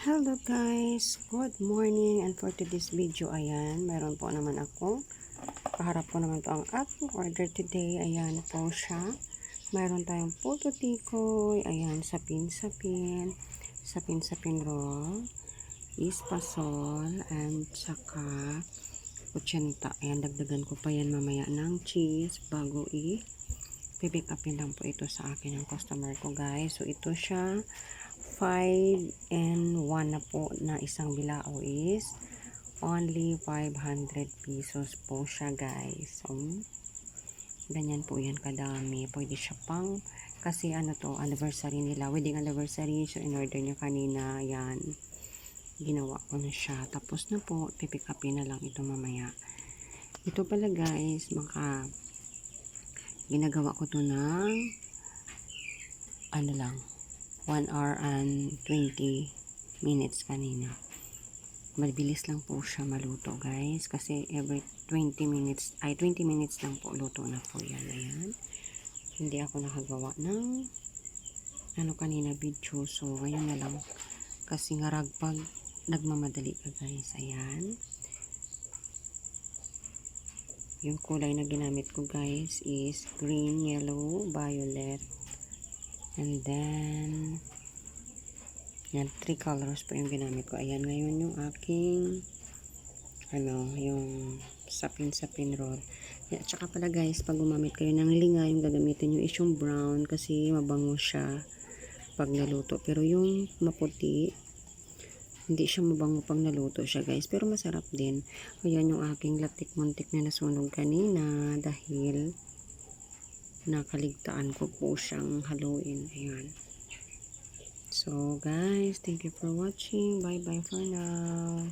Hello guys, good morning. And for today's video, ayan, meron po naman ako. Kaharap ko naman to ang aking order today, ayan po siya. Meron tayong puto tikoy, ayan, sapin-sapin. Sapin-sapin roll ispasol. And saka kutsenta, ayan, dagdagan ko pa yan mamaya ng cheese bago i pipick upin lang po ito sa akin ng customer ko guys, so ito siya 5 and 1 na po na isang bilao is only 500 pesos po siya guys. So, ganyan po yan kadami. Pwede siya pang, kasi ano to, anniversary nila, wedding anniversary. So, in order niya kanina, yan, ginawa ko na siya. Tapos na po, pipick upin na lang ito mamaya. Ito pala guys, maka, ginagawa ko to ng, ano lang, 1 hour and 20 minutes kanina. Mabilis lang po siya maluto guys. Kasi every 20 minutes, ay 20 minutes lang po luto na po yan. Ayan. Hindi ako nakagawa ng ano kanina video. So, ngayon na lang. Kasi nga ragpag nagmamadali ka guys. Ayan. Yung kulay na ginamit ko guys is green, yellow, violet, And then, yan, three colors po yung ginamit ko. Ayan, ngayon yung aking, ano, yung sapin-sapin roll. Yan, tsaka pala guys, pag gumamit kayo ng linga, yung gagamitin nyo is yung brown kasi mabango siya pag naluto. Pero yung maputi, hindi siya mabango pag naluto siya guys. Pero masarap din. Ayan yung aking latik-muntik na nasunog kanina dahil nakaligtaan ko po siyang haluin. Ayan. So, guys, thank you for watching. Bye-bye for now.